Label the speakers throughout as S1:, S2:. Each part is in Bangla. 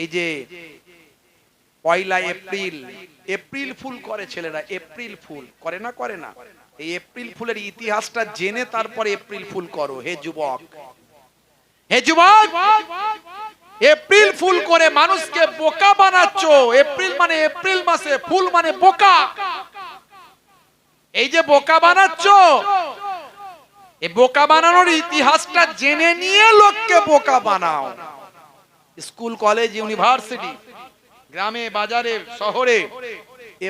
S1: এই যে পয়লা এপ্রিল এপ্রিল ফুল করে ছেলেরা, এপ্রিল ফুল, করে না করে না? এই এপ্রিল ফুলের ইতিহাসটা জেনে তারপরে এপ্রিল ফুল করো, হে যুবক। হে যুবক, এপ্রিল ফুল করে মানুষকে বোকা বানাচ্ছ। এপ্রিল মানে এপ্রিল মাসে, ফুল মানে বোকা। এই যে বোকা বানাচ্ছ, এই বোকা বানানোর ইতিহাসটা জেনে নিয়ে লোককে বোকা বানাও। স্কুল, কলেজ, ইউনিভার্সিটি, গ্রামে, বাজারে, শহরে,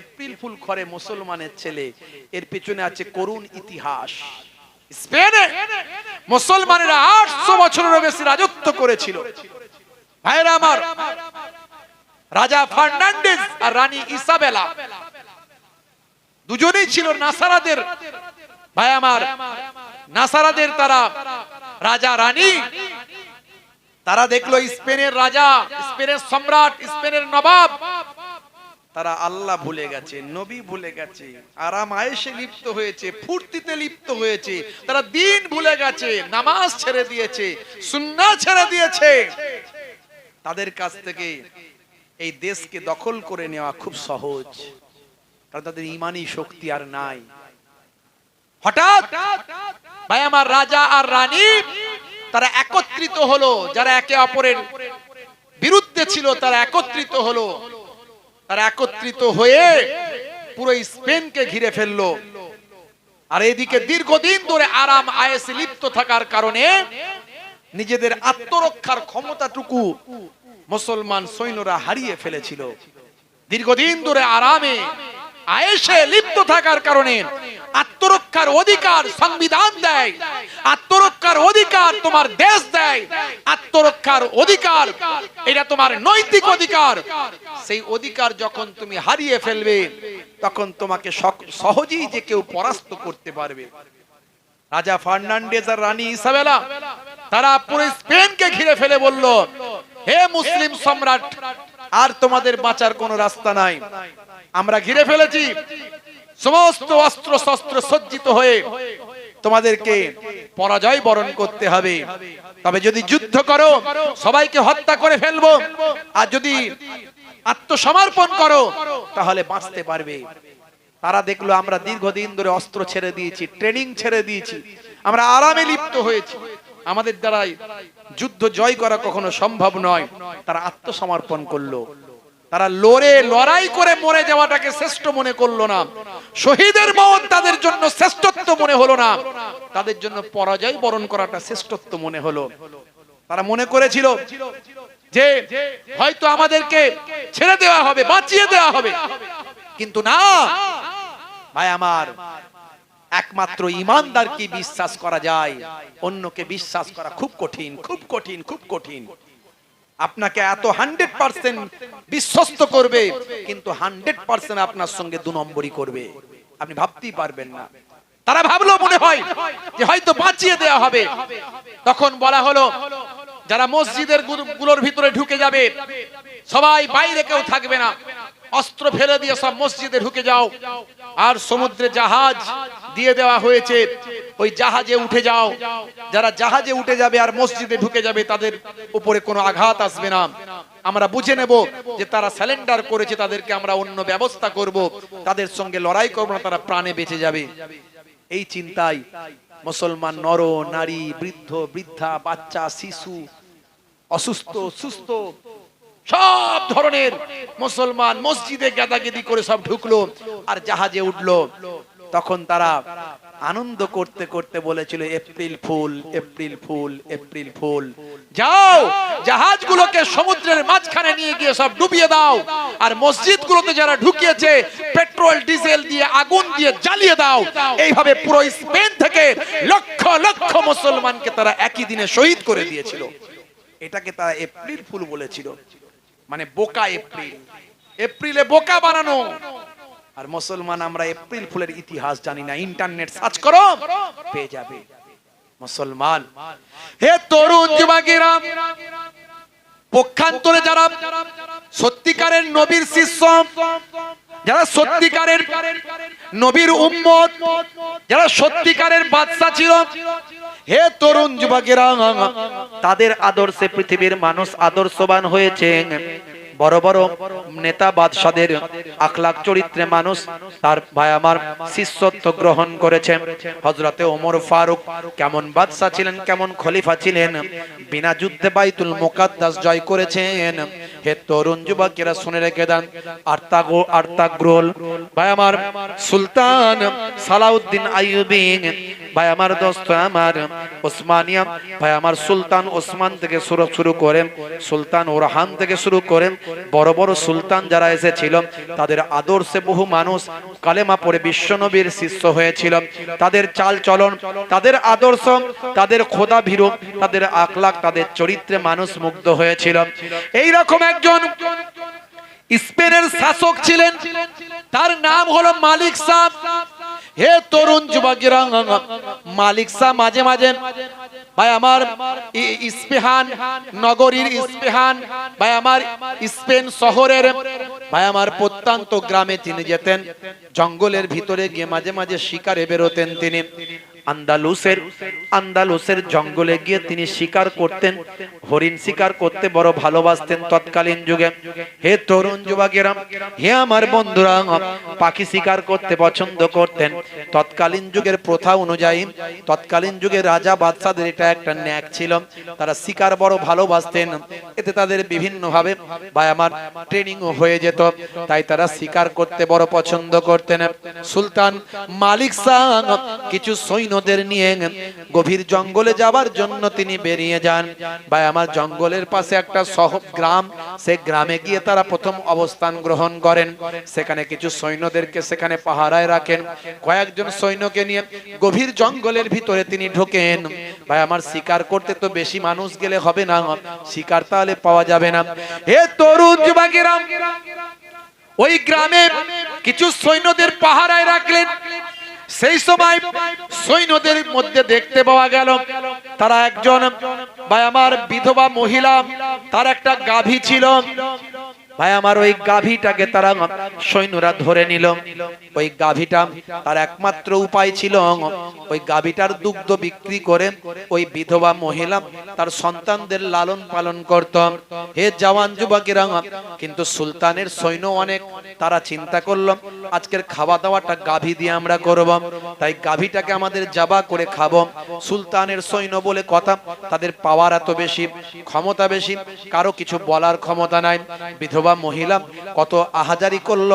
S1: এপ্রিল ফুল করে মুসলমানের ছেলে। এর পিছনে আছে করুণ ইতিহাস। স্পেনে মুসলমানেরা আটশো বছরেরও বেশি রাজত্ব করেছিল। ভাইরা আমার, রাজা ফার্নান্ডেজ আর রানী ইসাবেলা। দুজনেই ছিল নাসারাদের। ভাই আমার, নাসারাদের তারা রাজা, রানী তারা দেখল স্পেনের রাজা, স্পেনের সম্রাট, স্পেনের নবাব। তারা আল্লাহ ভুলে গেছে, নবী ভুলে গেছে, আরাম আয়েসে লিপ্ত হয়েছে, ফুর্তিতে লিপ্ত হয়েছে। তারা দিন ভুলে গেছে, নামাজ ছেড়ে দিয়েছে সুন্না ছেড়ে দিয়েছে। তাদের কাছ থেকে এই দেশকে দখল করে নেওয়া খুব সহজ, কারণ তাদের ইমানি শক্তি আর নাই। হঠাৎ ভাই, আমার রাজা আর রানী তারা একত্রিত হলো, যারা একে অপরের বিরুদ্ধে ছিল, তারা একত্রিত হলো। তারা একত্রিত হয়ে পুরো স্পেনকে ঘিরে ফেলল। আর এদিকে দীর্ঘদিন ধরে আরাম, আয়েসে, লিপ্ত থাকার কারণে নিজেদের আত্মরক্ষার ক্ষমতাটুকু মুসলমান সৈন্যরা হারিয়ে ফেলেছিল। দীর্ঘদিন ধরে আরামে, আয়েসে লিপ্ত থাকার কারণে আত্মরক্ষার অধিকার সংবিধান দেয়। আত্মরক্ষার অধিকার তোমার দেশ দেয়। আত্মরক্ষার অধিকার, এটা তোমার নৈতিক অধিকার। সেই অধিকার যখন তুমি হারিয়ে ফেলবে, তখন তোমাকে সহজেই যে কেউ পরাস্ত করতে পারবে। রাজা ফার্নান্ডেজ আর রানী ইসাবেলা, তারা পুরো স্পেনকে ঘিরে ফেলে বলল, হে মুসলিম সম্রাট, আর তোমাদের বাঁচার কোনো রাস্তা নাই। আমরা ঘিরে ফেলেছি। সমস্ত অস্ত্র শস্ত্র সজ্জিত হয়ে তোমাদেরকে পরাজয় বরণ করতে হবে। তবে যদি যুদ্ধ করো, সবাইকে হত্যা করে ফেলব। আর যদি আত্মসমর্পণ করো, তাহলে বাঁচতে পারবে। তারা দেখল আমরা দীর্ঘদিন ধরে অস্ত্র ছেড়ে দিয়েছি, ট্রেনিং ছেড়ে দিয়েছি। আমরা আরামে লিপ্ত হয়েছি। আমাদের দ্বারাই যুদ্ধ জয় করা কখনো সম্ভব নয়। তারা আত্মসমর্পণ করল। তারা লড়ে, লড়াই করে মরে যাওয়াটাকে শ্রেষ্ঠ মনে করল না। শহীদের মত তাদের জন্য শ্রেষ্ঠত্ব মনে হলো না। তাদের জন্য পরাজয় বরণ করাটা শ্রেষ্ঠত্ব মনে হলো। তারা মনে করেছিল যে হয়তো আমাদেরকে ছেড়ে দেওয়া হবে, বাঁচিয়ে দেওয়া হবে। কিন্তু না, ভাই আমার, একমাত্র ইমানদারকে বিশ্বাস করা যায়। অন্যকে বিশ্বাস করা খুব কঠিন খুব কঠিন খুব কঠিন। আপনাকে এত হান্ড্রেড পার্সেন্ট বিশ্বস্ত করবে, কিন্তু হান্ড্রেড পার্সেন্ট আপনার সঙ্গে দু নম্বরই করবে। আপনি ভাবতেই পারবেন না। তারা ভাবলো মনে হয় যে হয়তো বাঁচিয়ে দেওয়া হবে। তখন বলা হলো, যারা মসজিদেরগুলোর ভিতরে ঢুকে যাবে, সবাই বাইরে কেউ থাকবে না। অস্ত্র ফেলে দিয়ে সব মসজিদে ঢুকে যাও। আর সমুদ্রে জাহাজ দিয়ে দেওয়া হয়েছে। ওই জাহাজে উঠে যাও। যারা জাহাজে উঠে যাবে আর মসজিদে ঢুকে যাবে, তাদের উপরে কোনো আঘাত আসবে না। আমরা বুঝে নেব যে তারা স্যালেন্ডার করেছে, তাদেরকে আমরা অন্য ব্যবস্থা করব। তাদের সঙ্গে লড়াই করব না, তারা প্রাণে বেঁচে যাবে। এই চিন্তায় মুসলমান নর, নারী, বৃদ্ধ, বৃদ্ধা, বাচ্চা, শিশু, অসুস্থ, সুস্থ সব ধরনের মুসলমান মসজিদে গাদাগেদি করে সব ঢুকলো আর জাহাজে উঠল। তখন তারা আনন্দ করতে করতে বলেছিল, April fool April fool April fool. যাও, জাহাজগুলোকে সমুদ্রের মাঝখানে নিয়ে গিয়ে সব ডুবিয়ে দাও আর মসজিদগুলোতে যারা ঢুকিয়েছে, পেট্রোল, ডিজেল দিয়ে আগুন দিয়ে জ্বালিয়ে দাও। এইভাবে পুরো স্পেন থেকে লক্ষ লক্ষ মুসলমানকে তারা একই দিনে শহীদ করে দিয়েছিল। এটাকে তারা এপ্রিল ফুল বলেছিল। মানে বোকা এপ্রিল। এপ্রিলে বোকা বানানো। আর মুসলমান আমরা এপ্রিল ফুলের ইতিহাস জানি না, ইন্টারনেট সার্চ করো, পেয়ে যাবে। মুসলমান। হে তরুণ যুবকেরা, পক্ষান্তরে যারা সত্যিকারের নবীর শিষ্য, যারা সত্যিকারের নবীর উম্মত, যারা সত্যিকারের বাদশা ছিল হে তরুণ যুবকেরা তাদের আদর্শে পৃথিবীর মানুষ আদর্শবান হয়েছে বড় বড় নেতা বাদশাদের আখলাক চরিত্রে মানুষ, তার ভাই আমার শিষ্যত্ব গ্রহণ করেছে হজরতে ওমর ফারুক কেমন বাদশা ছিলেন, কেমন খলিফা ছিলেন? বিনা যুদ্ধে বাইতুল মোকাদ্দাস জয় করেছেন। হে তরুণ যুবকেরা, শুনে রেখে দেন, আর্তাগো আর্তাগ্রোল, ভাই আমার সুলতান সালাউদ্দিন আইয়ুবী, ভাই আমার দোস্ত আমার ওসমানিয়া, ভাই আমার সুলতান ওসমান থেকে শুরু শুরু করে সুলতান ওরহান থেকে শুরু করে বড় বড় সুলতান যারা এসেছিল তাদের আদর্শে বহু মানুষ কালেমা পরে বিশ্বনবীর শিষ্য হয়েছিল। তাদের চাল চলন তাদের আদর্শ তাদের খোদা ভীরু তাদের আকলাক তাদের চরিত্রে মানুষ মুগ্ধ হয়েছিল। এই রকম একজন স্পেনের শাসক ছিলেন। তার নাম হলো মালিক সাহ। হে তরুণ যুবকেরা, মালিক শাহ মাঝে মাঝে, ভাই আমার ইস্পেহান, নগরীর ইস্পেহান, ভাই আমার স্পেন শহরের, ভাই আমার প্রত্যন্ত গ্রামে তিনি যেতেন। জঙ্গলের ভিতরে গিয়ে মাঝে মাঝে শিকারে বেরোতেন তিনি। আন্দালুসের আন্দালুসের জঙ্গলে গিয়ে তিনি শিকার করতেন, হরিণ শিকার করতে বড় ভালোবাসতেন তৎকালীন যুগে। হে তরুণ যুবকেরা, হে আমার বন্ধুরা, পাখি শিকার করতে পছন্দ করতেন। তৎকালীন যুগের প্রথা অনুযায়ী, তৎকালীন যুগে রাজা বাদশাদের এটা একটা ন্যাক ছিল। তারা শিকার বড় ভালোবাসতেন। এতে তাদের বিভিন্ন ভাবে বা আমার ট্রেনিং হয়ে যেত। তাই তারা শিকার করতে বড় পছন্দ করতেন। সুলতান মালিক শাহ কিছু সৈন্যদের নিয়ে গভীর জঙ্গলে যাবার জন্য তিনি বেরিয়ে যান। ভাই, আমার জঙ্গলের পাশে একটা শহ গ্রাম, সে গ্রামে গিয়ে তারা প্রথম অবস্থান গ্রহণ করেন। সেখানে কিছু সৈন্যদেরকে সেখানে পাহারায় রাখেন। কয়েকজন সৈন্যকে নিয়ে গভীর জঙ্গলের ভিতরে তিনি ঢোকেন। ভাই, আমার শিকার করতে তো বেশি মানুষ গেলে হবে না। শিকার তাহলে পাওয়া যাবে না। হে তরুণ যুবকেরা, ওই গ্রামে কিছু সৈন্যদের পাহারায় রাখলেন। সেই সময় সৈন্যদের মধ্যে দেখতে পাওয়া গেল, তারা একজন বা আমার বিধবা মহিলা, তার একটা গাভী ছিল। ভাই, আমার ওই গাভীটাকে তারা সৈন্যরা ধরে নিল। ওই গাভীটা তার একমাত্র উপায় ছিল ওই গাভীটার দুগ্ধ বিক্রি করে ওই বিধবা মহিলা তার সন্তানদের লালন পালন করত। হে জওয়ান যুবকেরা, কিন্তু সুলতানের সৈন্য অনেক, তারা চিন্তা করল, আজকের খাওয়া দাওয়াটা গাভী দিয়ে আমরা করব। তাই গাভীটাকে আমাদের জাবা করে খাব। সুলতানের সৈন্য বলে কথা, তাদের পাওয়ার এত বেশি, ক্ষমতা বেশি, কারও কিছু বলার ক্ষমতা নাই। বিধবা মহিলা কত আহাজারি করল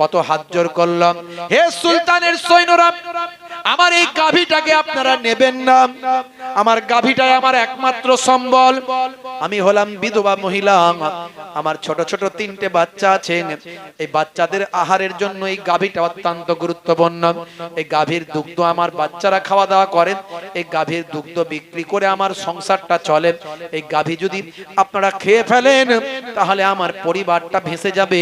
S1: কত হাতজোর করলাম। হে সুলতানের সৈন্যরা আমার এই গাভীটাকে আপনারা নেবেন না। আমার গাভীটাই আমার একমাত্র সম্বল। আমি হলাম বিধবা মহিলা। আমার ছোট ছোট তিনটে বাচ্চা আছে। এই বাচ্চাদের আহারের জন্য এই গাভীটা অত্যন্ত গুরুত্বপূর্ণ। এই গাভীর দুগ্ধ আমার বাচ্চারা খাওয়া দাওয়া করে। এই গাভীর দুগ্ধ বিক্রি করে আমার সংসারটা চলে। এই গাভী যদি আপনারা খেয়ে ফেলেন, তাহলে আমার পরিবারটা ভেসে যাবে।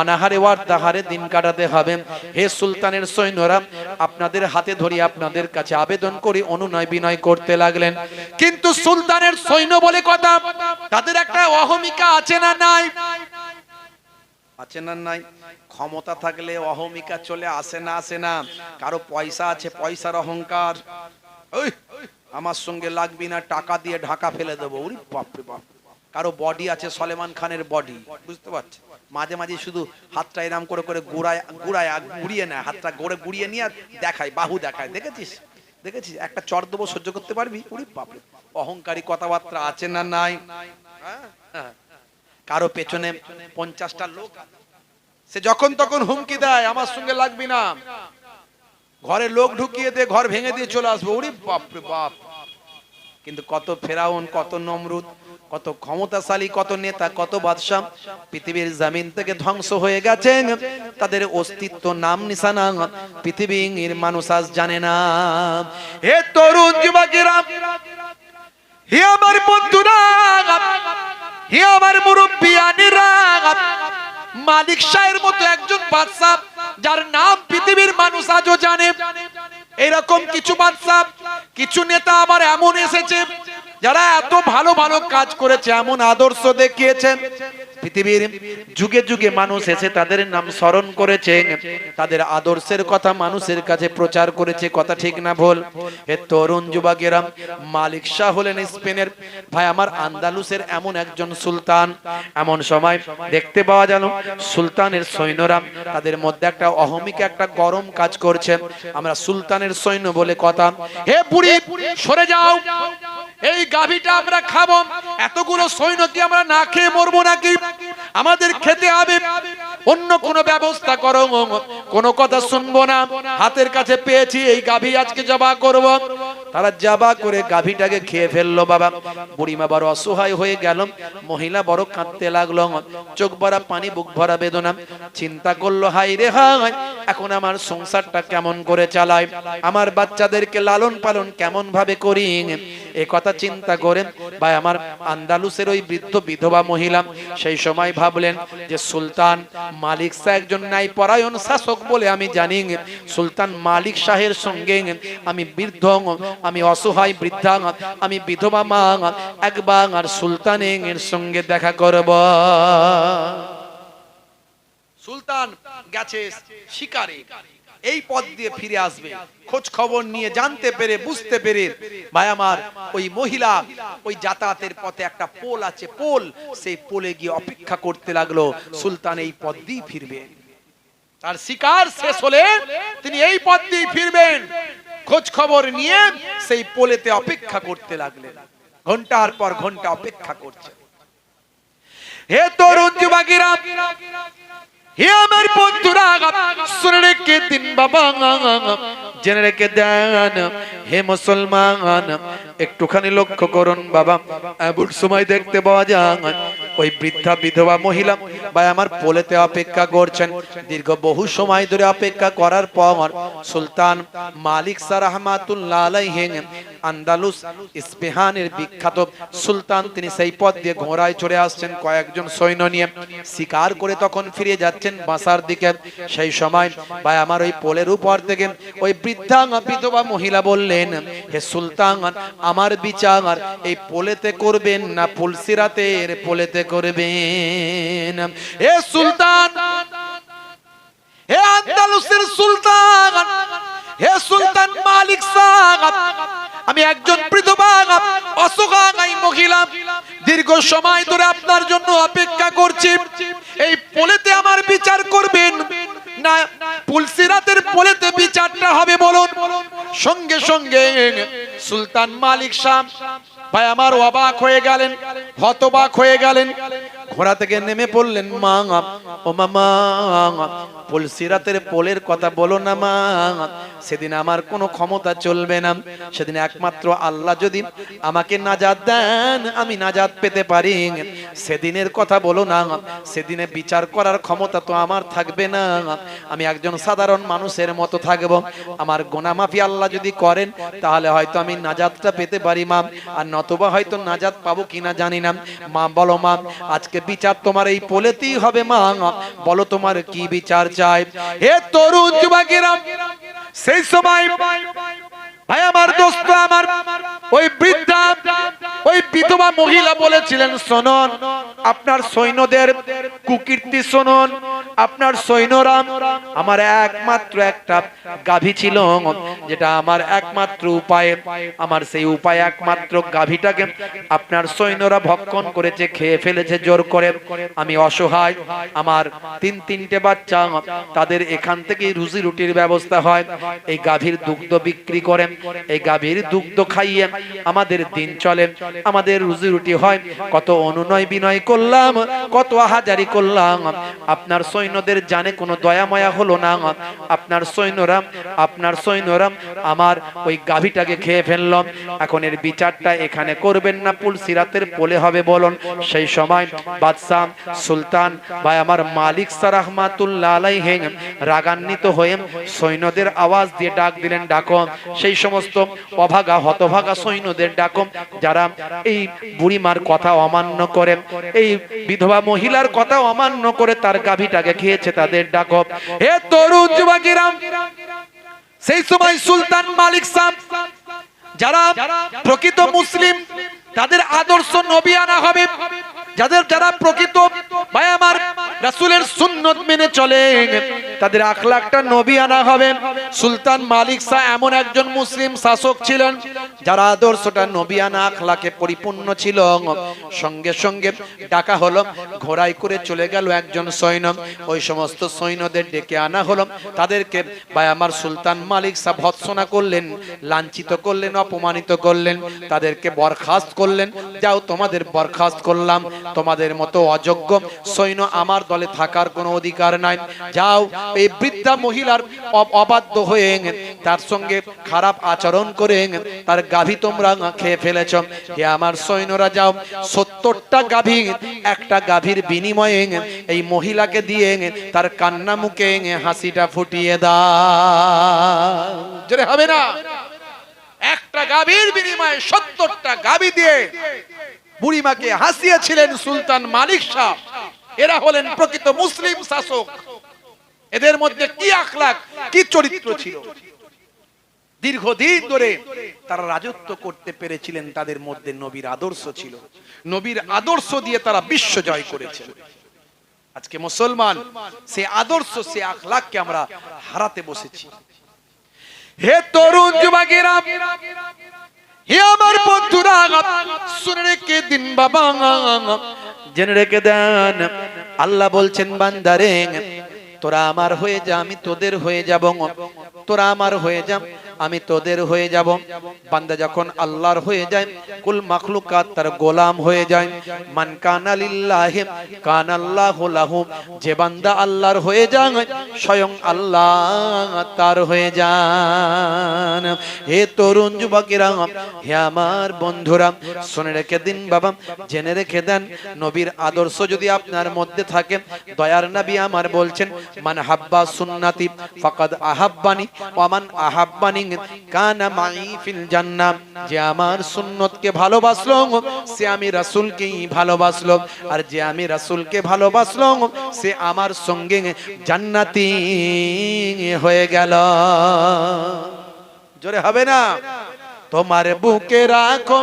S1: অনাহারে ওয়ার দাহারে দিন কাটাতে হবে। হে সুলতানের সৈন্যরা, আপনাদের হাতে ধরি আপনাদের কাছে আবেদন করি অনুনয় বিনয় করতে লাগলেন। কিন্তু সুলতানের সৈন্য বলে কথা, তাদের একটা অহমিকা আছে না নাই? আছে না নাই? ক্ষমতা থাকলে অহমিকা চলে, আসে না আসে না। কারও পয়সা আছে, পয়সার অহংকার। আমার সঙ্গে লাগবি না, টাকা দিয়ে ঢাকা ফেলে দেবো। বাপরে বাপ। কারও বডি আছে সলেমান খানের বডি বুঝতে পারছি? মাঝে মাঝে শুধু হাতটা এরাম করে করে গুড়ায় গুড়ায় গুড়িয়ে নেয়, হাতটা গড়ে গুড়িয়ে নিয়ে আর দেখায়, বাহু দেখায়, দেখেছিস? দেখেছিস? একটা চর দেবো সহ্য করতে পারবি? উড়ি বাপরে, অহংকারী কথাবার্তা আছে না নাই? হ্যাঁ? কারও পেছনে পঞ্চাশটা লোক সে যখন তখন হুমকি দেয়, আমার সঙ্গে লাগবি না। ঘরে লোক ঢুকিয়ে দিয়ে ঘর ভেঙে দিয়ে চলে আসব। উরি বাপরে বাপ। কিন্তু কত ফেরাউন, কত নমরুদ কত ক্ষমতাশালী, কত নেতা, কত বাদশাহ, পৃথিবীর জমিন থেকে ধ্বংস হয়ে গেছে তাদের অস্তিত্ব নাম নিশানা পৃথিবীর মানুষ আজ জানে না। হে তরুণ যুবকেরা, হে আমার বন্ধুরা, হে আমার মুরব্বিয়ানেরা, মালিক শাহের মতো একজন বাদশাহ, যার নাম পৃথিবীর মানুষ আজও জানে। এরকম কিছু বাদশাহ, কিছু নেতা আবার এমন এসেছে যারা এত ভালো ভালো কাজ করেছে এমন আদর্শ দেখিয়েছেন পৃথিবীর যুগে যুগে মানুষ এসে তাদের নাম স্মরণ করেছে। তাদের আদর্শের কথা মানুষের কাছে প্রচার করেছে। কথা ঠিক না ভুল। হে তরুণ যুবকেরা, মালিক শাহ হলেন স্পেনের। ভাই, আমার আন্দালুসের এমন একজন সুলতান। এমন সময় দেখতে পাওয়া গেল, সুলতানের সৈন্যরা তাদের মধ্যে একটা অহমিক, একটা গরম কাজ করছে। আমরা সুলতানের সৈন্য বলে কথা, হে বুড়ি, সরে যাও। এই গাভীটা আমরা খাব। এতগুলো সৈন্য কি আমরা না খেয়ে মরবো নাকি? আমাদের খেতে হবে। অন্য কোন ব্যবস্থা করো, কোনো কথা শুনব না। হাতের কাছে পেয়েছি, এই গাভী আজকে জবা করব। তারা জাবা করে গাভীটাকে খেয়ে ফেলল বাবা। বুড়িমা বড় অসহায় হয়ে গেল। মহিলা বড় কাঁদতে লাগল। চোখ ভরা পানি, বুক ভরা বেদনা। চিন্তা করল হাই রে হাই এখন আমার সংসারটা কেমন করে চালাই? আমার বাচ্চাদেরকে লালন পালন কেমন ভাবে করি? এ কথা চিন্তা করে, ভাই, আমার আন্দালুসের ওই বৃদ্ধ বিধবা মহিলা সেই সময় ভাবলেন যে, সুলতান মালিক শাহ একজন ন্যায় পরায়ণ শাসক বলে আমি জানি। সুলতান মালিক শাহের সঙ্গে আমি বৃদ্ধ। আমি অসহায় বৃদ্ধা, আমি বিধবা মা, একবার সুলতানের সঙ্গে দেখা করব। সুলতান গেছে শিকারে। এই পথ দিয়ে ফিরে আসবে। খোঁজ খবর নিয়ে জানতে পেরে, বুঝতে পেরে, ভাই আমার, ওই মহিলা, ওই যাতায়াতের পথে একটা পোল আছে, পোল। সেই পোলে গিয়ে অপেক্ষা করতে লাগল। সুলতান এই পথ দিয়ে ফিরবে। তার শিকার শেষ হলে তিনি এই পথ দিয়ে ফিরবেন। খোঁজ খবর নিয়ে সেই পোলেতে অপেক্ষা করতে লাগলেন। ঘণ্টার পর ঘণ্টা অপেক্ষা করছে। হে তরুণ যুবকেরা হে আমার বন্ধুরা, শুনে রেখে দিন বাবা। জেনে রেখে দেন, হে মুসলমান, একটুখানি লক্ষ্য করুন বাবা। এমন সময় দেখতে পাওয়া যায়, ওই বৃদ্ধা, বিধবা মহিলা ভাই আমার পোলেতে অপেক্ষা করছেন। দীর্ঘ বহু সময় ধরে অপেক্ষা করার পর সুলতান মালিক সার রহমাতুল্লাহ আলাইহি আন্দালুস ইস্পেহানের বিখ্যাত সুলতান, তিনি সেই পথ দিয়ে ঘোড়ায় চড়ে আসছেন কয়েকজন সৈন্য নিয়ে। শিকার করে তখন ফিরে যাচ্ছেন বাসার দিকে। সেই সময় ভাই, আমার ওই পোলের উপর থেকে ওই বৃদ্ধা বিধবা মহিলা বললেন, হে সুলতান, আমার বিচার এই পোলেতে করবেন না ফুলসিরাতের পোলেতে করবেন? হে সুলতান হে আন্দালুসের সুলতান, হে সুলতান মালিক সাহেব, আমি একজন বিধবা অসহায় মহিলা। দীর্ঘ সময় ধরে আপনার জন্য অপেক্ষা করছি। এই পোলেতে আমার বিচার করবেন। না পুলসিরাতের পোলেতে বিচারটা হবে বলুন। সঙ্গে সঙ্গে সুলতান মালিক শাহ ভাই আমার অবাক হয়ে গেলেন, হতবাক হয়ে গেলেন। ঘোড়া থেকে নেমে পড়লেন, মা ও মামা পুলসিরাতের পোলের কথা বলো না, মা সেদিন আমার কোনো ক্ষমতা চলবে না। সেদিন একমাত্র আল্লাহ যদি আমাকে নাজাদ দেন, আমি নাজাদ পেতে পারি। সেদিনের কথা বলো না সেদিনে বিচার করার ক্ষমতা তো আমার থাকবে না। আমি একজন সাধারণ মানুষের মতো থাকব। আমার গোনামাফি আল্লাহ যদি করেন, তাহলে হয়তো আমি নাজাদটা পেতে পারি, মা। আর নতবা হয়তো নাজাদ পাবো কিনা জানি না। মা, বলো, মা, আজকে বিচার তোমার এই পোলেতেই হবে মা। বলো তোমার কি বিচার চাই? হে তরুণ যুবকেরা, সেই সময় ভাই আমার দোস্ত, আমার ওই বৃদ্ধা ওই বিধবা মহিলা বলেছিলেন, শোনন, আপনার সৈন্যদের কুকীর্তি শোনন। আপনার সৈন্যরা আমার একমাত্র একটা গাভী ছিল যেটা আমার একমাত্র উপায়ে। আমার সেই উপায় একমাত্র গাভীটাকে আপনার সৈন্যরা ভক্ষণ করেছে, খেয়ে ফেলেছে, জোর করে। আমি অসহায়। আমার তিন, তিনটে বাচ্চা, তাদের এখান থেকে রুজি রুটির ব্যবস্থা হয়। এই গাভীর দুগ্ধ বিক্রি করেন এই গাভীর দুগ্ধ খাইয়ে আমাদের দিন চলে। আমাদের রুজি রুটি হয়। কত অনুনয় বিনয় করলাম, কত আহাজারি করলাম। আপনার সৈন্যদের জানে কোনো দয়া মায়া হলো না। আপনার সৈন্যরা আপনার সৈন্যরা আমার ওই গাভীটাকে খেয়ে ফেললাম এখন এর বিচারটা এখানে করবেন না, পুল সিরাতের পোলে হবে বলুন। সেই সময় বাদশাহ সুলতান ভাই আমার মালিক সারাহমাতুল্লাহ আলাইহি রাগান্বিত হয়ে সৈন্যদের আওয়াজ দিয়ে ডাক দিলেন, ডাকো। সেই সমস্ত অভাগা, হতভাগা সৈন্যদের ডাকো। যারা এই বুড়িমার কথা অমান্য করে, এই বিধবা মহিলার কথা অমান্য করে তার গাভীটাকে খেয়েছে তাদের ডাক হে তরুণ যুবকেরা, সেই সময় সুলতান মালিক সাহ, যারা প্রকৃত মুসলিম, তাদের আদর্শ নবী আনা হবে। যাদের যারা প্রকৃত ভাই আমার রাসূলের সুন্নত মেনে চলে তাদের আখলাকটা নবী আনা হবে। সুলতান মালিক শাহ এমন একজন মুসলিম শাসক ছিলেন, যারা আদর্শটা নবী আনা আখলাকে পরিপূর্ণ ছিল। সঙ্গে সঙ্গে ডাকা হলো, ঘোড়ায় করে চলে গেল একজন সৈন্য। ওই সমস্ত সৈন্যদের ডেকে আনা হলো। তাদেরকে ভাই আমার সুলতান মালিক শাহ ভৎসনা করলেন, লাঞ্ছিত করলেন, অপমানিত করলেন, তাদেরকে বরখাস্ত করলেন। যাও তোমাদের বরখাস্ত করলাম। তোমাদের মতো অযোগ্য সৈন্য আমার দলে থাকার কোনো অধিকার নাই। যাও, এই বৃদ্ধা মহিলার অবাধ্য হয়ে তার সঙ্গে খারাপ আচরণ করে তার গাভী তোমরা খেয়ে ফেলেছ। হে আমার সৈন্যরা যাও, সত্তরটা গাভী, একটা গাভীর বিনিময়ে এই মহিলাকে দিয়ে তার কান্না মুখে হাসিটা ফুটিয়ে জোরে হবে না? একটা গাভীর বিনিময়ে সত্তরটা গাভী দিয়ে বুড়িমাকে হাসিয়েছিলেন সুলতান মালিক শাহ। এরা হলেন প্রকৃত মুসলিম শাসক। এদের মধ্যে কি আখলাক, কি চরিত্র ছিল? দীর্ঘদিন ধরে তারা রাজত্ব করতে পেরেছিলেন, তাদের মধ্যে নবীর আদর্শ ছিল। নবীর আদর্শ দিয়ে তারা বিশ্ব জয় করেছিল আজকে মুসলমান, সে আদর্শ, সে আখলাককে আমরা হারাতে বসেছি। হে তরুণ যুবকেরা আমার বন্ধুরা, শুনে রেখে দিন বাবা। জেনে রেখে দেন, আল্লাহ বলছেন বান্দারে তোরা আমার হয়ে যা, আমি তোদের হয়ে যাব। তোরা আমার হয়ে যা আমি তোদের হয়ে যাব। বান্দা যখন আল্লাহর হয়ে যায়, কুল মাখলুকাত তার গোলাম হয়ে যায়। মান কানা লিল্লাহি কানাল্লাহু লাহু, যে বান্দা আল্লাহর হয়ে যায় স্বয়ং আল্লাহ তার হয়ে যান। হে তরুণ যুবকেরা, হে আমার বন্ধুরা, শুনে রেখে দিন বাবা, জেনে রেখে দেন, নবীর আদর্শ যদি আপনার মধ্যে থাকে, দয়ার নবী আমার বলছেন, মান হাব্বা সুন্নাতি, ফাকাদ আহাব্বানি ওয়া মান আহাব্বানি কানা মাই ফিল জান্নাহ যে আমার সুন্নতকে ভালোবাসলো, সে আমি রাসূলকেই ভালোবাসলো। আর যে আমি রাসূলকে ভালোবাসলো, সে আমার সঙ্গে জান্নাতি হয়ে গেল। জোরে হবে না? তোমার বুকে রাখো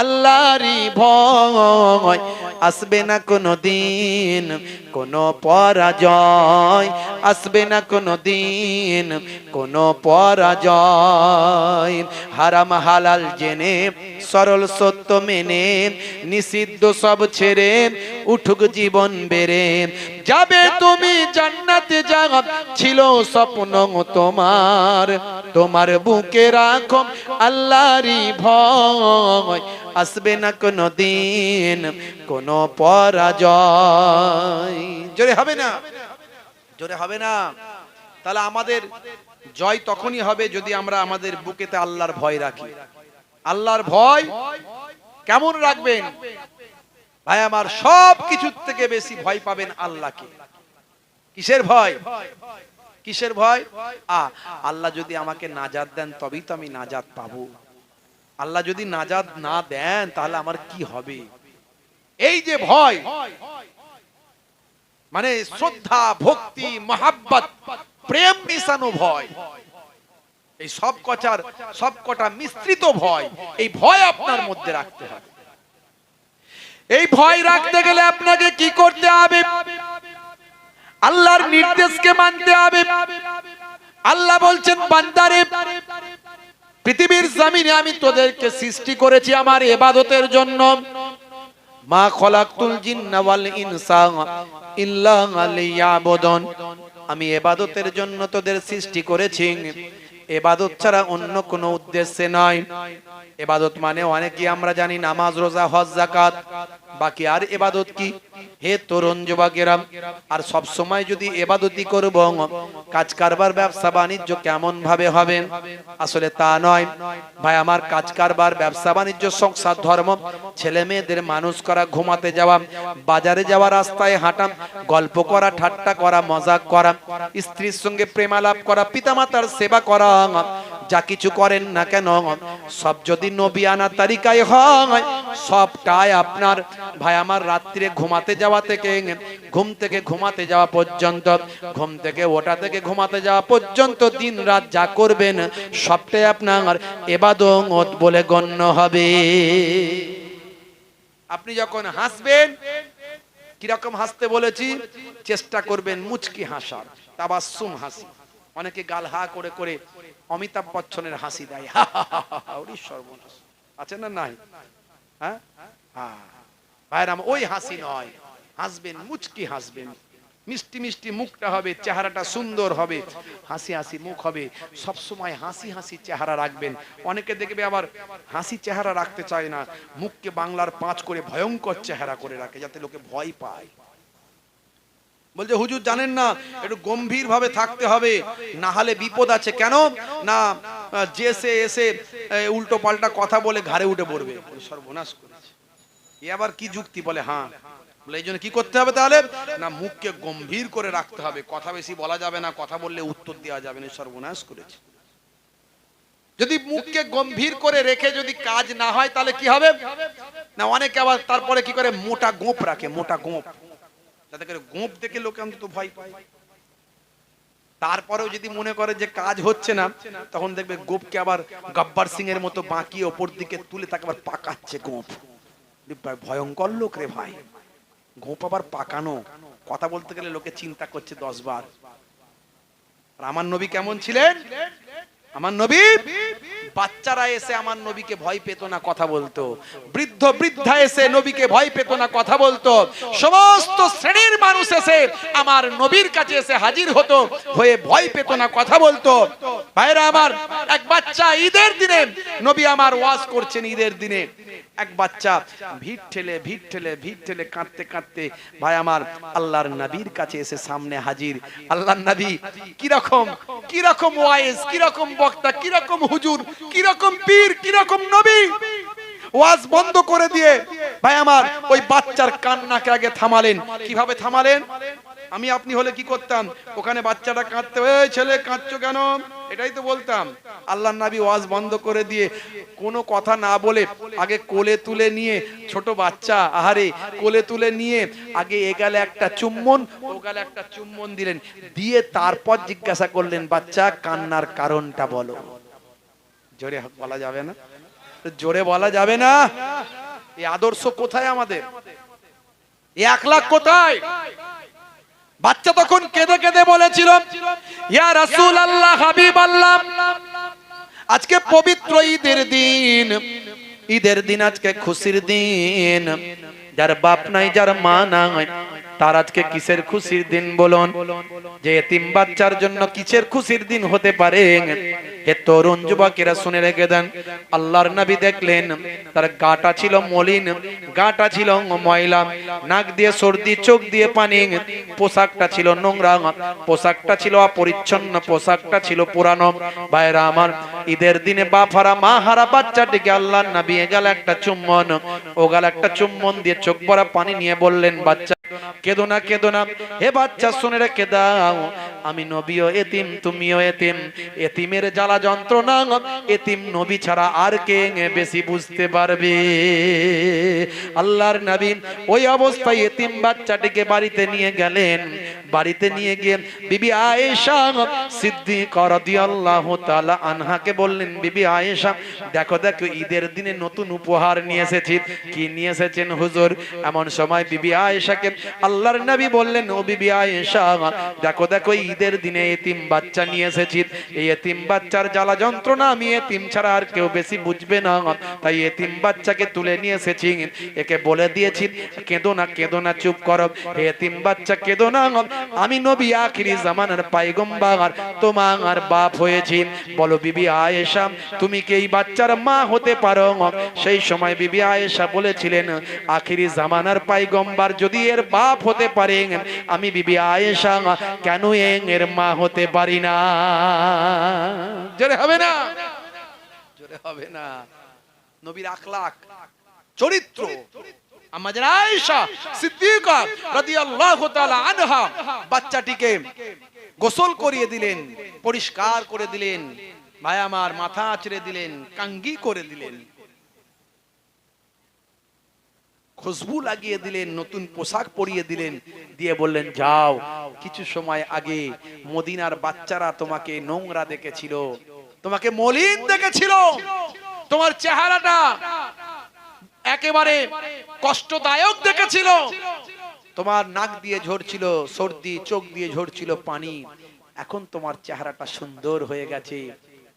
S1: আল্লাহরই ভয়। আসবে না কোনো দিন কোনো পরাজয়। আসবে না কোনো দিন কোনো পরাজয়। হারাম হালাল জেনে, সরল সত্য মেনে, নিষিদ্ধ সব ছেড়ে উঠুক জীবন বেড়ে। যাবে তুমি জান্নাতে যাব ছিল স্বপ্ন তোমার। তোমার বুকে রাখো আল্লাহরই ভয়। আসবে না কোনো দিন কোনো পরাজয়। জোরে হবে না। জোরে হবে না। তাহলে আমাদের জয় তখনই হবে যদি আমরা আমাদের বুকেতে আল্লাহর ভয় রাখি। আল্লাহর ভয় কেমন রাখবেন? ভাই, আমার সব কিছুর থেকে বেশি ভয় পাবেন আল্লাহকে। কিসের ভয়? কিসের ভয়? আ, আল্লাহ যদি আমাকে নাজাদ দেন, তবেই তো আমি নাজাদ পাবো। আল্লাহ যদি নাজাদ না দেন, তাহলে আমার কি হবে? এই যে ভয় মানে শ্রদ্ধা, ভক্তি, মহাব্বত, প্রেম মিশানো ভয়। এই সব কচার, সব কটা মিশ্রিত ভয়, এই ভয় আপনার মধ্যে রাখতে হবে এই ভয় রাখতে গেলে আপনাকে কি করতে হবে? আল্লাহর নির্দেশকে মানতে হবে। আল্লাহ বলছেন, বান্দারে, পৃথিবীর জমিনে আমি তোদেরকে সৃষ্টি করেছি আমার এবাদতের জন্য। মা খলাকতুল জিন্না ওয়াল ইনসা ইল্লা লিয়াবুদুন। আমি এবাদতের জন্য তোদের সৃষ্টি করেছি। এবাদত ছাড়া অন্য কোনো উদ্দেশ্যে নয়। এবাদত মানে অনেকেই আমরা জানি নামাজ, রোজা, হজ জাকাত বাকি আর এবাদত কি? হে তরুণ যুবকেরা আর সব সময় যদি এবাদতি করব, কাজ কারবার, ব্যবসা বাণিজ্য কেমন ভাবে হবে? আসলে তা নয়। ভাই, আমার কাজ কারবার, ব্যবসা বাণিজ্য, সংসার, ধর্ম, ছেলে মেয়েদের মানুষ করা, ঘুমাতে যাওয়া, বাজারে যাওয়া, রাস্তায় হাঁটা, গল্প করা, ঠাট্টা করা, মজাক করা, স্ত্রীর সঙ্গে প্রেমালাপ করা, পিতামাতার সেবা করা যা কিছু করেন না কেন, সব যদি নবী আনা তালিকায় হয়, সবটাই আপনার। ভাই, আমার রাত্রে ঘুমাতে যাওয়া থেকে, ঘুম থেকে ঘুমাতে যাওয়া পর্যন্ত, ঘুম থেকে ওটা থেকে ঘুমাতে যাওয়া পর্যন্ত দিন রাত যা করবেন, সবটাই আপনার এবাদত বলে গণ্য হবে। আপনি যখন হাসবেন, কীরকম হাসতে বলেছি, চেষ্টা করবেন মুচকি হাসার তাবাসুম হাসি। অনেকে গাল হা করে করে অমিতাভ বচ্চনের হাসি দেয়। হা হা হা হা হা, ওরে সর্বনাশ। আছে না নাই? হ্যাঁ? হ্যাঁ। ভাইরাম ওই হাসি নয়। হাসবেন মুচকি হাসবেন। মিষ্টি মিষ্টি মুখটা হবে চেহারাটা সুন্দর হবে। হাসি হাসি মুখ হবে। সব সময় হাসি হাসি চেহারা রাখবেন। অনেকে দেখবে আবার হাসি চেহারা রাখতে চায় না। মুখকে বাংলার পাঁচ করে ভয়ঙ্কর চেহারা করে রাখে যাতে লোকে ভয় পায়। বলছে, হুজুর জানেন না, একটু গম্ভীর ভাবে থাকতে হবে, না হলে বিপদ আছে। কেন? না, যে সে এসে উল্টো পাল্টা কথা বলে ঘাড়ে উঠে পড়বে। সর্বনাশ করেছে। এ আবার কি যুক্তি? বলে হ্যাঁ। এই জন্য কি করতে হবে তাহলে? না, মুখকে গম্ভীর করে রাখতে হবে। কথা বেশি বলা যাবে না, কথা বললে উত্তর দেওয়া যাবে না, সর্বনাশ করেছে। যদি মুখকে গম্ভীর করে রেখে যদি কাজ না হয়, তাহলে কি হবে? না, অনেকে আবার তারপরে কি করে? মোটা গোপ রাখে, মোটা গোপ। যাতে করে গোপ দেখে লোকে অন্তত ভয় পায়। তারপরেও যদি মনে করে যে কাজ হচ্ছে না, তখন দেখবে গোপকে আবার গব্বার সিং এর মতো বাঁকিয়ে ওপর দিকে তুলে তাকে আবার পাকাচ্ছে গোপ ভয়ঙ্কর লোক রে ভাই। গোপ আবার পাকানো। কথা বলতে গেলে লোকে চিন্তা করছে দশ বার। আমার নবী কেমন ছিলেন? আমার নবী, বাচ্চারা এসে আমার নবীকে ভয় পেত না কথা বলতো। বৃদ্ধ বৃদ্ধা এসে নবীকে ভয় পেত না কথা বলতো। সমস্ত শ্রেণির মানুষ এসে আমার নবীর কাছে এসে হাজির হতো, হয়ে ভয় পেত না কথা বলতো। ভাইরা আমার, এক বাচ্চা ঈদের দিনে নবী আমার ওয়াজ করছেন ঈদের দিনে। এক বাচ্চা ভিড় ঠেলে ভিড় ঠেলে ভিড় ঠেলে কাঁদতে কাঁদতে ভাই আমার আল্লাহর নবীর কাছে এসে সামনে হাজির। আল্লাহর নবী, কীরকম কীরকম ওয়াইজ, কীরকম বক্তা, কীরকম হুজুর, কীরকম পীর, কীরকম নবী? ওয়াজ বন্ধ করে দিয়ে ভাই আমার ওই বাচ্চার কান্নাকে আগে থামালেন। কীভাবে থামালেন? আমি আপনি হলে কি করতাম? ওখানে বাচ্চাটা কাঁদতে ওই ছেলে কাঁদছো কেন? এটাই তো বলতাম। আল্লাহ নবী ওয়াজ বন্ধ করে দিয়ে কোনো কথা না বলে আগে কোলে তুলে নিয়ে ছোট বাচ্চা আহারে কোলে তুলে নিয়ে আগে এ এগালে একটা চুম্বন ও ওগালে একটা চুম্বন দিলেন। দিয়ে তারপর জিজ্ঞাসা করলেন বাচ্চা কান্নার কারণটা বলো। জোরে বলা যাবে না? জোরে বলা যাবে না। এই আদর্শ কোথায় আমাদের? এক লাখ কোথায়? বাচ্চা তখন কেঁদে কেঁদে বলেছিল, ইয়া রাসূল আল্লাহ হাবিব আল্লাহ আজকে পবিত্র ঈদের দিন। ঈদের দিন আজকে খুশির দিন। যার বাপ নাই, যার মা নাই তার আজকে কিসের খুশির দিন বলুন? যে এতিম বাচ্চার জন্য কিসের খুশির দিন হতে পারে? হে তরুণ যুবকেরা শুনে রেখে দেন, আল্লাহর নবী দেখলেন, তার গাটা ছিল মলিন, গাটা ছিল ময়লা, নাক দিয়ে সর্দি, চোখ দিয়ে পানি, পোশাকটা ছিল নোংরা, পোশাকটা ছিল অপরিচ্ছন্ন, পোশাকটা ছিল পুরানো। ভাইরা আমার, ঈদের দিনে বাপ হারা মা হারা বাচ্চাটিকে আল্লাহর নবী গেল একটা চুম্বন, ও গেল একটা চুম্বন দিয়ে চোখ ভরা পানি নিয়ে বললেন, বাচ্চা কেদো না কেদো না হে বাচ্চা, শুনে রেখে দাও। আমি নবীও এতিম, তুমিও এতিম। এতিমের জ্বালা যন্ত্রণা এতিম নবী ছাড়া আর কে বেশি বুঝতে পারবে? আল্লাহর নবী ওই অবস্থায় এতিম বাচ্চাটিকে বাড়িতে নিয়ে গেলেন। বাড়িতে নিয়ে গিয়ে বিবি আয়েশা সিদ্দিক রাদিয়াল্লাহু তাআলা আনহাকে বললেন, বিবি আয়েশা, দেখো দেখো, ঈদের দিনে নতুন উপহার নিয়ে এসেছি। কি নিয়ে এসেছেন হুজুর? এমন সময় বিবি আয়েশাকে আল্লাহর নবী বললেন, ও বিবি আয়েশা, দেখো দেখো, ঈদের দিনে এতিম বাচ্চা নিয়ে এসেছি। এই এতিম বাচ্চার জ্বালা যন্ত্রণা আমি এতিম ছাড়া আর কেউ বেশি বুঝবে না। তাই এতিম বাচ্চাকে তুলে নিয়ে এসেছি। একে বলে দিয়েছি, কেঁদো না কেঁদো না, চুপ করো। এতিম বাচ্চা কেঁদো না। আমি নবী আখিরি জামানার পাইগম্বার তোমার বাপ হয়েছি। বলো, বিবি আয়েশা, তুমি কি এই বাচ্চার মা হতে পারো? সেই সময় বিবি আয়েশা বলেছিলেন, আখিরি জামানার পাইগম্বার যদি এর বাপ হতে পারে আমি বিবি আয়েশা, কেন এং এর মা হতে পারি না? জোরে হবে না? জোরে হবে না। নবীর আখলাক চরিত্র। আমাদের আয়েশা সিদ্দিকা রাদিয়াল্লাহু তাআলা আনহা বাচ্চাটিকে গোসল করিয়ে দিলেন, পরিষ্কার করে দিলেন, ভাই আমার মাথা আঁচড়ে দিলেন, কাঙ্গি করে দিলেন। খুশবু লাগিয়ে দিলেন, নতুন পোশাক পরিয়ে দিলেন, দিয়ে বললেন, যাও, কিছু সময় আগে মদিনার বাচ্চারা তোমাকে নোংরা দেখেছিল, তোমাকে মলিন দেখেছিল, তোমার চেহারাটা একেবারে কষ্টদায়ক দেখেছিল, তোমার নাক দিয়ে ঝরছিল, সর্দি, চোখ দিয়ে ঝরছিল পানি, এখন তোমার চেহারাটা সুন্দর হয়ে গেছে,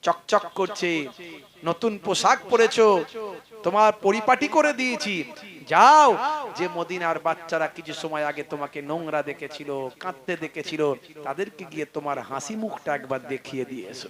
S1: চকচক করছে, নতুন পোশাক পরেছো, তোমার পরিপাটি করে দিয়েছি যাও। যে মদিনার বাচ্চারা কিছু সময় আগে তোমাকে নোংরা দেখেছিল কাঁদতে দেখেছিল তাদেরকে গিয়ে তোমার হাসি মুখটা একবার দেখিয়ে দিয়েছ এসো।